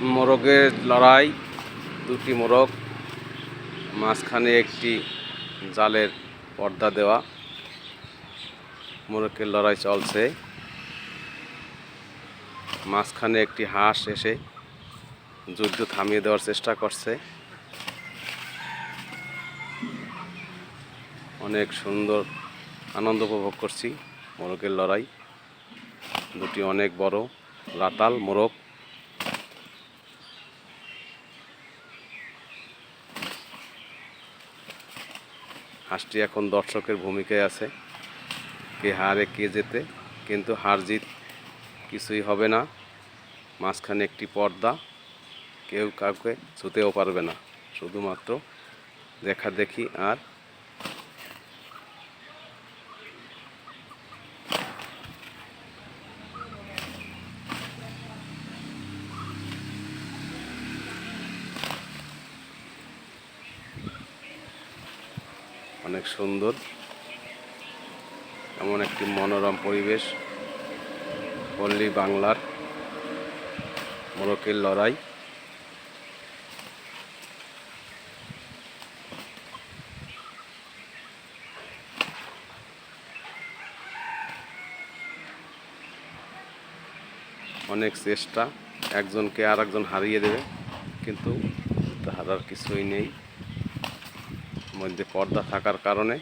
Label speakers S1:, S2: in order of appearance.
S1: মোরগের লড়াই, দুটি মোরগ, মাঝখানে একটি জালের পর্দা দেওয়া। মোরগের লড়াই চলছে। মাঝখানে একটি হাঁস এসে যুদ্ধ থামিয়ে দেওয়ার চেষ্টা করছে। অনেক সুন্দর আনন্দ উপভোগ করছি মোরগের লড়াই। দুটি অনেক বড় রাতাল মোরগ। হাঁসটি এখন দর্শকের ভূমিকায় আছে। কে হারে, কে যেতে কিন্তু হার জিত কিছুই হবে না। মাঝখানে একটি পর্দা, কেউ কাউকে ছুতেও পারবে না। শুধুমাত্র দেখা দেখি আর অনেক সুন্দর, এমন একটি মনোরম পরিবেশ পল্লী বাংলার মোরকের লড়াই। অনেক চেষ্টা, একজনকে আর একজন হারিয়ে দেবে, কিন্তু হারার কিছুই নেই। মধ্যে পর্দা থাকার কারণে